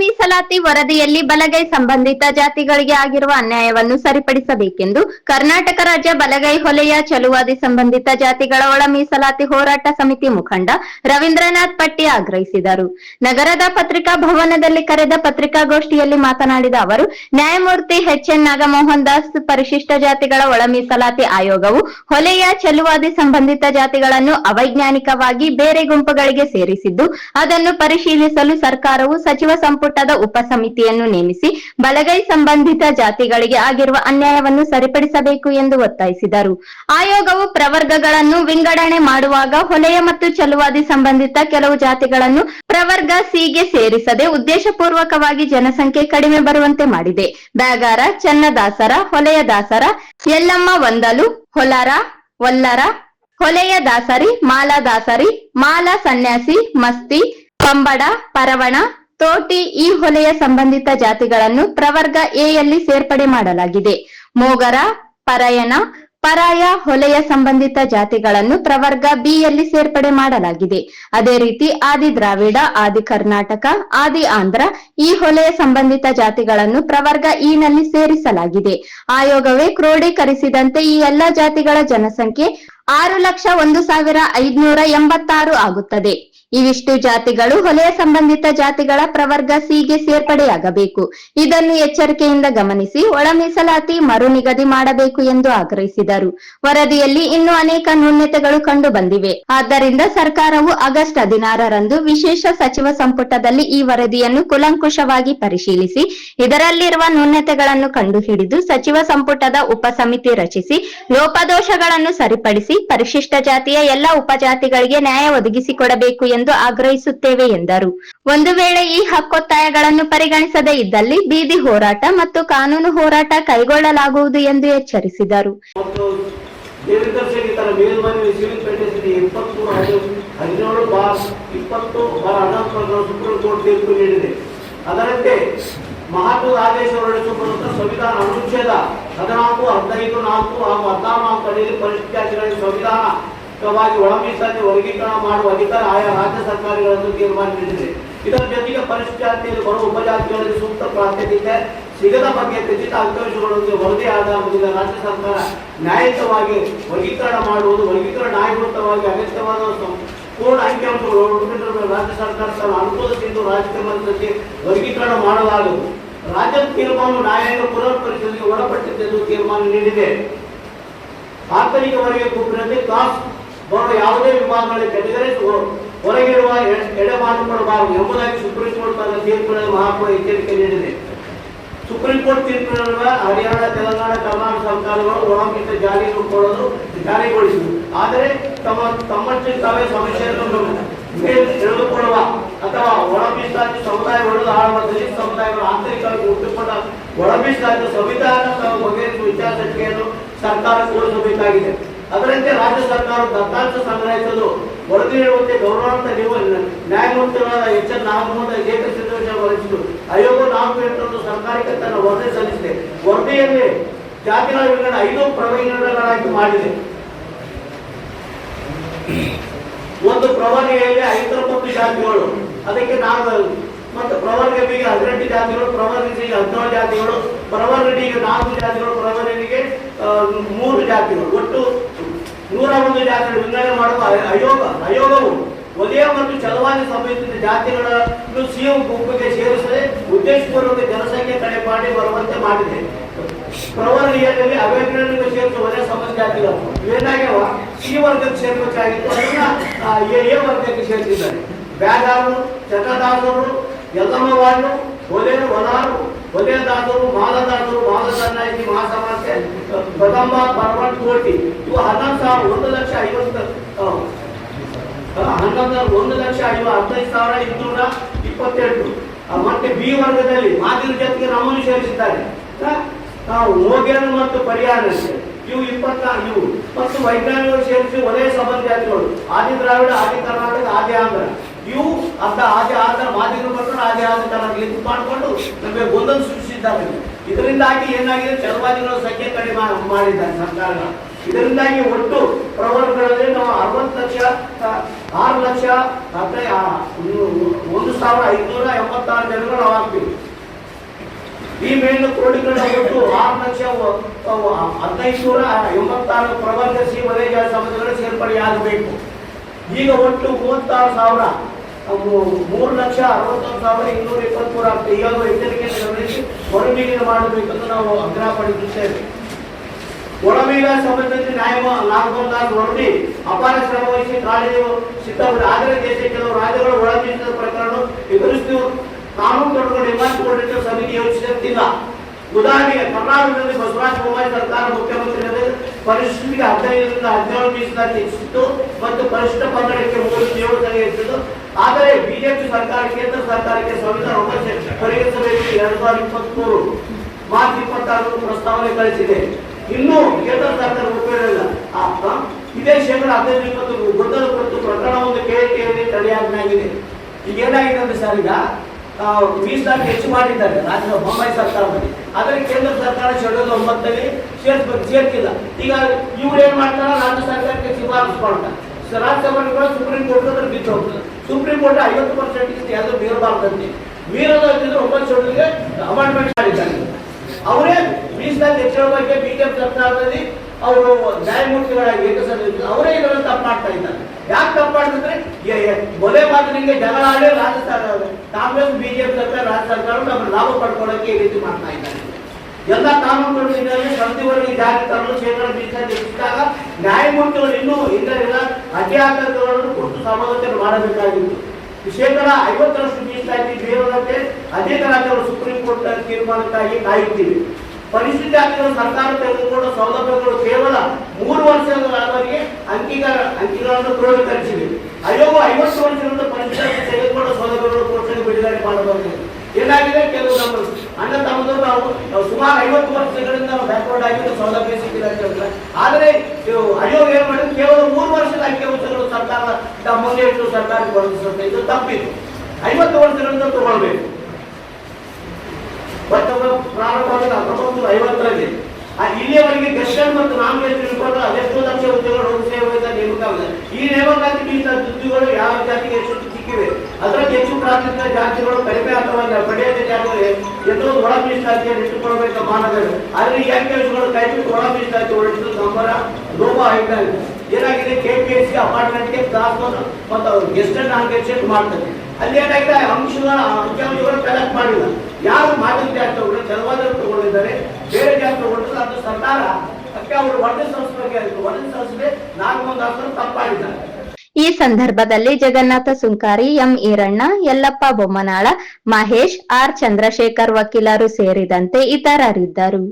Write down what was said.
ಮೀಸಲಾತಿ ವರದಿಯಲ್ಲಿ ಬಲಗೈ ಸಂಬಂಧಿತ ಜಾತಿಗಳಿಗೆ ಆಗಿರುವ ಅನ್ಯಾಯವನ್ನು ಸರಿಪಡಿಸಬೇಕೆಂದು ಕರ್ನಾಟಕ ರಾಜ್ಯ ಬಲಗೈ ಹೊಲೆಯ ಚಲುವಾದಿ ಸಂಬಂಧಿತ ಜಾತಿಗಳ ಒಳ ಮೀಸಲಾತಿ ಹೋರಾಟ ಸಮಿತಿ ಮುಖಂಡ ರವೀಂದ್ರನಾಥ್ ಪಟ್ಟಿ ಆಗ್ರಹಿಸಿದರು. ನಗರದ ಪತ್ರಿಕಾ ಭವನದಲ್ಲಿ ಕರೆದ ಪತ್ರಿಕಾಗೋಷ್ಠಿಯಲ್ಲಿ ಮಾತನಾಡಿದ ಅವರು, ನ್ಯಾಯಮೂರ್ತಿ ಎಚ್ ಎನ್ ನಾಗಮೋಹನ್ ದಾಸ್ ಪರಿಶಿಷ್ಟ ಜಾತಿಗಳ ಒಳ ಮೀಸಲಾತಿ ಆಯೋಗವು ಹೊಲೆಯ ಚಲುವಾದಿ ಸಂಬಂಧಿತ ಜಾತಿಗಳನ್ನು ಅವೈಜ್ಞಾನಿಕವಾಗಿ ಬೇರೆ ಗುಂಪುಗಳಿಗೆ ಸೇರಿಸಿದ್ದು, ಅದನ್ನು ಪರಿಶೀಲಿಸಲು ಸರ್ಕಾರವು ಸಚಿವ ಸಂಪುಟದ ಉಪಸಮಿತಿಯನ್ನು ನೇಮಿಸಿ ಬಲಗೈ ಸಂಬಂಧಿತ ಜಾತಿಗಳಿಗೆ ಆಗಿರುವ ಅನ್ಯಾಯವನ್ನು ಸರಿಪಡಿಸಬೇಕು ಎಂದು ಒತ್ತಾಯಿಸಿದರು. ಆಯೋಗವು ಪ್ರವರ್ಗಗಳನ್ನು ವಿಂಗಡಣೆ ಮಾಡುವಾಗ ಹೊಲೆಯ ಮತ್ತು ಚಲುವಾದಿ ಸಂಬಂಧಿತ ಕೆಲವು ಜಾತಿಗಳನ್ನು ಪ್ರವರ್ಗ ಸಿಗೆ ಸೇರಿಸದೆ ಉದ್ದೇಶಪೂರ್ವಕವಾಗಿ ಜನಸಂಖ್ಯೆ ಕಡಿಮೆ ಬರುವಂತೆ ಮಾಡಿದೆ. ಬ್ಯಾಗಾರ ಚನ್ನದಾಸರ, ಹೊಲೆಯ ದಾಸರ, ಯಲ್ಲಮ್ಮ ವಂದಲು ಹೊಲರ, ಒಲ್ಲರ, ಹೊಲೆಯ ದಾಸರಿ ಮಾಲಾ ದಾಸರಿ ಮಾಲಾ ಸನ್ಯಾಸಿ, ಮಸ್ತಿ, ಪಂಬಡ, ಪರವಣ ತೋಟಿ ಈ ಹೊಲೆಯ ಸಂಬಂಧಿತ ಜಾತಿಗಳನ್ನು ಪ್ರವರ್ಗ ಎ ಯಲ್ಲಿ ಸೇರ್ಪಡೆ ಮಾಡಲಾಗಿದೆ. ಮೋಗರ, ಪರಯನ, ಪರಾಯ ಹೊಲೆಯ ಸಂಬಂಧಿತ ಜಾತಿಗಳನ್ನು ಪ್ರವರ್ಗ ಬಿ ಯಲ್ಲಿ ಸೇರ್ಪಡೆ ಮಾಡಲಾಗಿದೆ. ಅದೇ ರೀತಿ ಆದಿ ದ್ರಾವಿಡ, ಆದಿ ಕರ್ನಾಟಕ, ಆದಿ ಆಂಧ್ರ ಈ ಹೊಲೆಯ ಸಂಬಂಧಿತ ಜಾತಿಗಳನ್ನು ಪ್ರವರ್ಗ ಇ ಸೇರಿಸಲಾಗಿದೆ. ಆಯೋಗವೇ ಕ್ರೋಢೀಕರಿಸಿದಂತೆ ಈ ಎಲ್ಲಾ ಜಾತಿಗಳ ಜನಸಂಖ್ಯೆ ಆರು ಲಕ್ಷ ಒಂದು ಸಾವಿರ ಐದುನೂರ ಎಂಬತ್ತಾರು ಆಗುತ್ತದೆ. ಇವಿಷ್ಟು ಜಾತಿಗಳು ಹೊಲೆಯ ಸಂಬಂಧಿತ ಜಾತಿಗಳ ಪ್ರವರ್ಗ ಸಿಗೆ ಸೇರ್ಪಡೆಯಾಗಬೇಕು. ಇದನ್ನು ಎಚ್ಚರಿಕೆಯಿಂದ ಗಮನಿಸಿ ಒಳ ಮೀಸಲಾತಿ ಮರು ನಿಗದಿ ಮಾಡಬೇಕು ಎಂದು ಆಗ್ರಹಿಸಿದರು. ವರದಿಯಲ್ಲಿ ಇನ್ನೂ ಅನೇಕ ನ್ಯೂನ್ಯತೆಗಳು ಕಂಡು ಬಂದಿವೆ. ಆದ್ದರಿಂದ ಸರ್ಕಾರವು ಆಗಸ್ಟ್ ಹದಿನಾರರಂದು ವಿಶೇಷ ಸಚಿವ ಸಂಪುಟದಲ್ಲಿ ಈ ವರದಿಯನ್ನು ಕುಲಂಕುಷವಾಗಿ ಪರಿಶೀಲಿಸಿ, ಇದರಲ್ಲಿರುವ ನ್ಯೂನ್ಯತೆಗಳನ್ನು ಕಂಡುಹಿಡಿದು ಸಚಿವ ಸಂಪುಟದ ಉಪಸಮಿತಿ ರಚಿಸಿ, ಲೋಪದೋಷಗಳನ್ನು ಸರಿಪಡಿಸಿ, ಪರಿಶಿಷ್ಟ ಜಾತಿಯ ಎಲ್ಲ ಉಪಜಾತಿಗಳಿಗೆ ನ್ಯಾಯ ಒದಗಿಸಿಕೊಡಬೇಕು ಎಂದು ಆಗ್ರಹಿಸುತ್ತೇವೆ ಎಂದರು. ಒಂದು ವೇಳೆ ಈ ಹಕ್ಕೊತ್ತಾಯಗಳನ್ನು ಪರಿಗಣಿಸದೇ ಇದ್ದಲ್ಲಿ ಬೀದಿ ಹೋರಾಟ ಮತ್ತು ಕಾನೂನು ಹೋರಾಟ ಕೈಗೊಳ್ಳಲಾಗುವುದು ಎಂದು ಎಚ್ಚರಿಸಿದರು. ಮಹತ್ವದ ಆದೇಶ ಹೊರಡಿಸುವಂತಹ ಸಂವಿಧಾನ ಅನುಚ್ಛೇದ ಹದಿನಾಲ್ಕು, ಹದಿನೈದು, ನಾಲ್ಕು ಹಾಗೂ ಹದಿನಾರು, ನಾಲ್ಕು ಅಡಿಯಲ್ಲಿ ಪರಿಶಿಷ್ಟ ಜಾತಿಗಳಿಗೆ ಸಂವಿಧಾನವಾಗಿ ಒಳ ವರ್ಗೀಕರಣ ಮಾಡುವ ಅಧಿಕಾರ ಆಯಾ ರಾಜ್ಯ ಸರ್ಕಾರಗಳನ್ನು ತೀರ್ಮಾನ ನೀಡಿದೆ ಇದರ ಜೊತೆಗೆ ಪರಿಶಿಷ್ಟ ಜಾತಿಯಲ್ಲಿ ಬರುವ ಉಪಜಾತಿಗಳಿಗೆ ಸೂಕ್ತ ಪ್ರಾತ್ಯಕ್ಷಿತೆ ಸಿಗದ ಬಗ್ಗೆ ಖಚಿತ ಅಂಕಾಂಶಗಳೊಂದಿಗೆ ವರದಿ ಆಧಾರದಿಂದ ರಾಜ್ಯ ಸರ್ಕಾರ ನ್ಯಾಯಯುತವಾಗಿ ವರ್ಗೀಕರಣ ಮಾಡುವುದು, ವರ್ಗೀಕರಣ ನ್ಯಾಯಯುತವಾಗಿ ಅಗತ್ಯವಾದ ಪೂರ್ಣ ಅಂಕಿಅಂಶಗಳು ರಾಜ್ಯ ಸರ್ಕಾರ ತನ್ನ ಅನುಕೂಲತೆಯಿಂದ ರಾಜಕೀಯ ಮಂತ್ರಕ್ಕೆ ವರ್ಗೀಕರಣ ಮಾಡಲಾಗುವುದು ರಾಜ್ಯದ ತೀರ್ಮಾನ ನ್ಯಾಯಾಂಗ ಪುನರ್ ಪರಿಶೀಲನೆಗೆ ಒಳಪಟ್ಟಿದ್ದೆಂದು ತೀರ್ಮಾನ ನೀಡಿದೆ. ಆಂತರಿಕ ವರ್ಗ ಗುಂಪಿನಲ್ಲಿ ಕ್ಲಾಸ್ ಬರುವ ಯಾವುದೇ ವಿಭಾಗಗಳಲ್ಲಿ ಕಟ್ಟಿದರೆ ಹೊರಗಿರುವ ಎಡೆ- ಮಾಡಿಕೊಳ್ಳಬಾರದು ಎಂಬುದಾಗಿ ಸುಪ್ರೀಂ ಕೋರ್ಟ್ ತನ್ನ ತೀರ್ಪಿನಲ್ಲಿ ಮಹತ್ವ ಎಚ್ಚರಿಕೆ ನೀಡಿದೆ. ಸುಪ್ರೀಂ ಕೋರ್ಟ್ ತೀರ್ಪಿನಲ್ಲಿರುವ ಹರಿಯಾಣ, ತೆಲಂಗಾಣ, ಕರ್ನಾಟಕ ಸರ್ಕಾರಗಳು ಒಳಗಿಂತ ಜಾರಿ ಕೊಡಲು ಜಾರಿಗೊಳಿಸಿತು ಆದರೆ ತಮ್ಮ ತಮ್ಮಷ್ಟಕ್ಕೆ ತಾವೇ ಸಮಸ್ಯೆಯನ್ನು ತಿಳಿದುಕೊಳ್ಳುವ ಅಥವಾ ಒಳಮೀಸಲಾತಿ ಸಮುದಾಯಗಳು ದಲಿತ ಸಮುದಾಯಗಳು ಆಂತರಿಕವಾಗಿ ಹುಟ್ಟುಕೊಂಡ ಒಳಮೀಸಲಾತಿ ಸಂವಿಧಾನ ಬಗೆಹರಿಸುವ ವಿಚಾರಸಂಖ್ಯೆಯನ್ನು ಸರ್ಕಾರ ತೋರಿಸಬೇಕಾಗಿದೆ. ಅದರಂತೆ ರಾಜ್ಯ ಸರ್ಕಾರ ದತ್ತಾಂಶ ಸಂಗ್ರಹಿಸಲು ವರದಿ ನೀಡುವಂತೆ ಗೌರವಾಂತ ನೀವು ನ್ಯಾಯಮೂರ್ತಿಗಳಾದ ಎಚ್ ಎನ್ ನಾಗಮೋಹನ್ ಏಕಸಿದ್ಧ ವಹಿಸಿತು ಆಯೋಗ ನಾಲ್ಕು ಎಂಟರಂದು ಸರ್ಕಾರಕ್ಕೆ ತನ್ನ ವರದಿ ಸಲ್ಲಿಸಿದೆ. ವರದಿಯಲ್ಲಿ ಜಾತಿಗಳ ವಿಂಗಡಣೆ ಐದು ಪ್ರವೀಣಗಳಾಗಿ ಮಾಡಿದೆ. ಒಂದು ಪ್ರವರ್ಗೆಯಲ್ಲಿ ಐವತ್ತೊಂಬತ್ತು ಜಾತಿಗಳು. ಅದಕ್ಕೆ ನಾಲ್ಕು ಮತ್ತು ಪ್ರವರ್ಗ ಬಿಗೆ ಹದಿನೆಂಟು ಜಾತಿಗಳು ಪ್ರವರ್ಗ ಸಿ ಹದಿನೇಳು ಜಾತಿಗಳು ಪ್ರವರ್ಗಡಿಗೆ ನಾಲ್ಕು ಜಾತಿಗಳು ಪ್ರವರ್ಗನಿಗೆ ಆ, ಮೂರು ಜಾತಿಗಳು. ಒಟ್ಟು ನೂರ ಒಂದು ಜಾತಿಗಳು ವಿಂಗಡಣೆ ಮಾಡುವ ಅಯೋಗ ಅಯೋಗವು ವಲಯ ಮತ್ತು ಚಲವಾಗಿ ಸಂಬಂಧಿಸಿದ ಜಾತಿಗಳನ್ನು ಸಿಎಂ ಗುಂಪಿಗೆ ಸೇರಿಸದೆ ಉದ್ದೇಶಪೂರ್ವಕ ಜನಸಂಖ್ಯೆ ಕಡೆ ಮಾಡಿ ಬರುವಂತೆ ಮಾಡಿದೆ. ಪ್ರವರ್ಗೀಯದಲ್ಲಿ ಅಭ್ಯರ್ಥಿಗಳನ್ನು ಸೇರಿಸುವ ವಲಯ ಸಮಸ್ಯೆ ಜಾತಿಗಳು. ಏನಾಗ್ಯಾವ ಸಿ ವರ್ಗಕ್ಕೆ ಸೇರ್ಬೇಕಾಗಿತ್ತು. ಎ ವರ್ಗಕ್ಕೆ ಸೇರಿಸಿದ್ದಾರೆ. ಬ್ಯಾಗಾರು ಚಟದಾಸರು ಯಲ್ಲಮ್ಮವಾಳು ಒಲೆ ವಲಾರು ಒಲೆದಾಸರು, ಮಾಲದಾಸರು ಮಾಲದನ್ನಾಯಿಸಿ ಮಹಾಸಮಾಜ ಕದಂಬ ಪರ್ವಟ್ ಕೋಟಿ. ಇವು ಹನ್ನೊಂದು ಸಾವಿರ ಒಂದು ಲಕ್ಷ ಐವತ್ತು ಹನ್ನೊಂದು ಒಂದು ಲಕ್ಷ ಐವ ಹದಿನೈದು ಸಾವಿರ ಇನ್ನೂರ ಇಪ್ಪತ್ತೆಂಟು. ಮತ್ತೆ ಬಿ ವರ್ಗದಲ್ಲಿ ಮಾದಿರ ಜೊತೆಗೆ ನಮ್ಮನ್ನು ಸೇರಿಸಿದ್ದಾರೆ. ನಾವು ಮತ್ತು ಪರಿಹಾರ ಇವು ಇಪ್ಪತ್ನಾಲ್ಕು ಇವು. ಮತ್ತು ವೈಜ್ಞಾನಿಕರು ಸೇರಿಸಿ ವಲಯ ಸಂಬಂಧ ಜಾತಿಗಳು. ಆದಿ ದ್ರಾವಿಡ, ಆದಿ ಕರ್ನಾಟಕ, ಆದಿ ಆಂಧ್ರ. ಇವು ಅರ್ಧ ಆದಿ ಆಂಧ್ರ ಮಾದಿಗರು ಮತ್ತು ಆದಿ ಆಂಧ್ರ ಕರ್ನಾಟಕ ಮಾಡಿಕೊಂಡು ನಮಗೆ ಗೊಂದಲು ಸೃಷ್ಟಿಸಿದ್ದಾರೆ. ಇದರಿಂದಾಗಿ ಏನಾಗಿದೆ? ಚಲವಾದಿಗಳ ಸಂಖ್ಯೆ ಕಡಿಮೆ ಮಾಡಿದ್ದಾರೆ ಸರ್ಕಾರಗಳು. ಇದರಿಂದಾಗಿ ಒಟ್ಟು ಪ್ರವರ್ಗಗಳಲ್ಲಿ ನಾವು ಅರವತ್ತು ಲಕ್ಷ ಆರು ಲಕ್ಷ, ಮತ್ತೆ ಒಂದು- ಸಾವಿರ ಐದುನೂರ ಎಂಬತ್ತಾರು ಜನಗಳು ನಾವು ಆಗ್ತೀವಿ ಈ ಮೇಲಿನ ಕೋಟಿಗಳ ಒಟ್ಟು ಆರು ಲಕ್ಷ ಹದಿನೈದುನೂರ ಎಂಬತ್ತಾರು ಪ್ರವರ್ಗ ಸಿ ವಲಯ ಸಮಾಜಗಳು ಸೇರ್ಪಡೆಯಾಗಬೇಕು ಈಗ ಒಟ್ಟು ಮೂವತ್ತಾರು ಸಾವಿರ ಮೂರು ಲಕ್ಷ ಅರವತ್ತೊಂದು ಸಾವಿರ ಇನ್ನೂರ ಇಪ್ಪತ್ಮೂರು ಆಗ್ತದೆ ಈಗ ಎಚ್ಚರಿಕೆ ಗಮನಿಸಿ ಹೊರಮೀಗಿನ ಮಾಡಬೇಕೆಂದು ನಾವು ಆಗ್ರಹ ಪಡಿಸುತ್ತೇವೆ ಒಳಮೀಗ ಸಂಬಂಧಿಸಿದ ನ್ಯಾಯ ನಾಗಬಂದಾಸ್ ವರದಿ ಅಪಾರ ಶ್ರಮ ವಹಿಸಿ ಕಾಳಜಿಯು ಸಿದ್ಧಪಡಿದೆ ಆದರೆ ದೇಶ ಕೆಲವು ರಾಜ್ಯಗಳು ಒಳಮೀಸದ ಪ್ರಕರಣ ಎದುರಿಸುವ ಕಾನೂನು ತೊಡಕೊಂಡು ಹಿಮಾಚಲ ಸಮಿತಿ ಯೋಚಿಸುತ್ತಿಲ್ಲ ಉದಾಹರಣೆಗೆ ಕರ್ನಾಟಕದಲ್ಲಿ ಬಸವರಾಜ ಬೊಮ್ಮಾಯಿ ಸರ್ಕಾರ ಮುಖ್ಯಮಂತ್ರಿ ಪರಿಶಿಷ್ಟಿಗೆ ಹದಿನೈದರಿಂದ ಹದಿನೇಳು ಮೀಸಲಾತಿ ಹೆಚ್ಚಿತ್ತು ಮತ್ತು ಪರಿಶಿಷ್ಟ ಪಂಗಡಕ್ಕೆ ಮೂರು ಏಳು ತಲೆ ಹೆಚ್ಚಿತು ಆದರೆ ಬಿಜೆಪಿ ಸರ್ಕಾರ ಕೇಂದ್ರ ಸರ್ಕಾರಕ್ಕೆ ಸಂವಿಧಾನ ಪರಿಗಣಿಸಬೇಕು ಎರಡ್ ಸಾವಿರದ ಇಪ್ಪತ್ಮೂರು ಮಾರ್ಚ್ ಇಪ್ಪತ್ತಾರು ಪ್ರಸ್ತಾವನೆ ಕಳಿಸಿದೆ. ಇನ್ನು ಕೇಂದ್ರ ಸರ್ಕಾರ ಆ, ಇದೇ ಶೇಕಡ ಹದಿನೈದು ಇಪ್ಪತ್ತು ಗೊಂದಲ ಕುರಿತು ಪ್ರಕರಣ ಒಂದು ಕೇಳಿಕೆಯಲ್ಲಿ ತಡೆಯಾಗಿದೆ ಈಗ ಏನಾಗಿದೆ ಅಂದ್ರೆ ಸರ್ ಈಗ ಮೀಸಲಾತಿ ಹೆಚ್ಚು ಮಾಡಿದ್ದಾರೆ. ರಾಜ್ಯ ಬೊಂಬಾಯಿ ಸರ್ಕಾರದಲ್ಲಿ ಆದರೆ ಕೇಂದ್ರ ಸರ್ಕಾರ ಶೆಡ್ಯೂಲ್ ಒಂಬತ್ತಲ್ಲಿ ಸೇರ್ಸ್ಬೇಕು ಸೇರ್ತಿಲ್ಲ ಈಗ ಇವ್ರು ಏನ್ ಮಾಡ್ತಾರ? ರಾಜ್ಯ ಸರ್ಕಾರಕ್ಕೆ ಶಿಫಾರಸು ಮಾಡ್ತಾರೆ ರಾಜ್ಯಸಭೆ ಕೂಡ ಸುಪ್ರೀಂ ಕೋರ್ಟ್ ಅದ್ರ ಬಿದ್ದು ಹೋಗ್ತದೆ. ಸುಪ್ರೀಂ ಕೋರ್ಟ್ ಐವತ್ತು ಪರ್ಸೆಂಟ್ ಯಾವ್ದು ಮೀರಬಾರ್ದಂತೆ. ಮೀರದಿದ್ರೆ ಒಂಬತ್ತು ಶೆಡ್ಯೂಲ್ಗೆ ಅಮೆಂಡ್ಮೆಂಟ್ ಮಾಡಿದ್ದಾರೆ. ಅವರೇ ಮೀಸಲಾತಿ ಹೆಚ್ಚಳ ಬಗ್ಗೆ ಬಿಜೆಪಿ ಸರ್ಕಾರದಲ್ಲಿ ಅವರು ನ್ಯಾಯಮೂರ್ತಿಗಳಾಗಿ ಅವರೇ ಇದನ್ನು ತಪ್ಪು ಮಾಡ್ತಾ ಇದ್ದಾರೆ. ಯಾಕೆ ಕಾಪಾಡ್ಬೇಕಂದ್ರೆ ಎ- ನಿಮಗೆ ಜಗಳ ಆಡಿ ರಾಜ್ಯ ಸರ್ಕಾರ ಕಾಂಗ್ರೆಸ್, ಬಿಜೆಪಿ ಸರ್ಕಾರ ರಾಜ್ಯ ಸರ್ಕಾರ ನಮ್ಮ ಲಾಭ ಪಡ್ಕೊಳ್ಳೋಕೆ ಈ ರೀತಿ ಮಾಡ್ತಾ ಇದ್ದಾರೆ. ಎಲ್ಲ ಕಾನೂನುಗಳು ಇದರಲ್ಲಿ ಜಾರಿ ತರಲು ಶೇಕಡ ಹೆಚ್ಚಿದಾಗ ನ್ಯಾಯಮೂರ್ತಿಗಳು ಇನ್ನೂ ಇದರಿಂದ ಅಡ್ಡಿ ಆತಂಕಗಳನ್ನು ಕುರಿತು ಸಮಾಲೋಚನೆ ಮಾಡಬೇಕಾಗಿತ್ತು. ಶೇಕಡ ಐವತ್ತರಷ್ಟು ಮೀಸಲಾತಿ ಬೇರೆ ಅನೇಕ ರಾಜ್ಯಗಳು ಸುಪ್ರೀಂ ಕೋರ್ಟ್ ತೀರ್ಮಾನಕ್ಕಾಗಿ ಕಾಯುತ್ತಿವೆ ಪರಿಸ್ಥಿತಿ ಆಗಿರುವ ಸರ್ಕಾರ ತೆಗೆದುಕೊಂಡ ಸೌಲಭ್ಯಗಳು ಕೇವಲ ಮೂರು ವರ್ಷಗಳವರೆಗೆ ಅಂಕಿಗಳ ಅಂಕಿಗಳನ್ನು ಕ್ರೋಢೀಕರಿಸಿವೆ ಅಯ್ಯೋ ಐವತ್ತು ವರ್ಷಗಳಿಂದ ಪಂಚಾಯತ್ ತೆಗೆದುಕೊಂಡ ಸೌಲಭ್ಯಗಳು ಕೋರ್ಟ್ಗೆ ಬಿಡುಗಡೆ ಮಾಡಬಹುದು. ಏನಾಗಿದೆ? ಕೆಲವು ನಮ್ಮ ಅಣ್ಣ ತಮ್ಮದವರು ನಾವು ಸುಮಾರು ಐವತ್ತು ವರ್ಷಗಳಿಂದ ನಾವು ಬ್ಯಾಕ್ವರ್ಡ್ ಆಗಿದ್ದು ಸೌಲಭ್ಯ ಸಿಕ್ಕಿಲ್ಲ ಅಂತ ಆದರೆ ಅಯೋಗ ಏನ್ ಮಾಡಿದ್ರು ಕೇವಲ ಮೂರು ವರ್ಷದ ಅಂಕಿ ಅಂಶಗಳು ಸರ್ಕಾರ ತಮ್ಮ ಮುಂದೆ ಇಟ್ಟು ಸರ್ಕಾರ ಒದಗಿಸುತ್ತೆ ಇದು ತಪ್ಪಿದೆ. ಐವತ್ತು ವರ್ಷಗಳಿಂದ ತಗೊಳ್ಬೇಕು. ಮತ್ತೊಬ್ಬ ಆಗಿದೆ ಹತ್ತೊಂಬತ್ತು ಐವತ್ತರಲ್ಲಿ ಇಲ್ಲಿಯವರೆಗೆ ದರ್ಶನ್ ಮತ್ತು ನಾಮಿನೇಟ್ ತಿಳ್ಕೊಂಡು ಅದೆಷ್ಟೋ ಲಕ್ಷ ಹೋಗಿ ಸೇವೆಯಿಂದ ಈ ನೇಮಕಾತಿ ಮೀಸಲ ಯಾವ ಜಾತಿಗೆ ಎಷ್ಟು ಸಿಕ್ಕಿವೆ? ಅದರಲ್ಲಿ ಹೆಚ್ಚು ಪ್ರಾಥಮಿಕ ಜಾತಿಗಳು ಕಡಿಮೆ ಅಥವಾ ಪಡೆಯದ ಜಾತಿಗಳು ಎಂದು ಒಳ ಮೀಸಲಾತಿಯನ್ನು ಇಟ್ಟುಕೊಳ್ಬೇಕು ಮಾನದಂಡ ಆದರೆ ಈ ಅಂಕಿಅಂಶಗಳು ಕೈಬಿಟ್ಟು ಒಳ ಮೀಸಲಾತಿ ಹೊರಡಿಸಲು ನಂಬರ ಲೋಪ ಆಯ್ತಾ ಏನಾಗಿದೆ? ಸಿ ಅಪಾರ್ಟ್ಮೆಂಟ್ಗೆ ಕ್ಲಾಸ್ ಮತ್ತು ಗೆಸ್ಟ್ ಗೆಸ್ಟೆಡ್ ಮಾಡ್ತಾರೆ. ಅಲ್ಲಿ ಏನಾಗಿದೆ? ಅಂಶಗಳ ಅಂಕಿಅಂಶಗಳು ಕಲೆಕ್ಟ್ ಮಾಡಿಲ್ಲ. ಯಾರು ಮಾದರಿ ಜಾತಿ ಕೆಲವಾದರು ತಗೊಂಡಿದ್ದಾರೆ. ಬೇರೆ ಜಾತಿ ತಗೊಂಡಿದ್ರೆ ಅದು ಸರ್ಕಾರ, ಅದಕ್ಕೆ ಅವರು ವರದಿ ಸಲ್ಲಿಸಬೇಕಾಗಿತ್ತು ವರದಿ ಸಲ್ಲಿಸದೆ ನಾಲ್ಕು ಮಂದಿ ತಪ್ಪಾಗಿದ್ದಾರೆ. ಈ ಸಂದರ್ಭದಲ್ಲಿ ಜಗನ್ನಾಥ ಸುಂಕಾರಿ, ಎಂ ಈರಣ್ಣ, ಯಲ್ಲಪ್ಪ ಬೊಮ್ಮನಾಳ, ಮಹೇಶ್, ಆರ್ ಚಂದ್ರಶೇಖರ್ ವಕೀಲರು ಸೇರಿದಂತೆ ಇತರರಿದ್ದರು.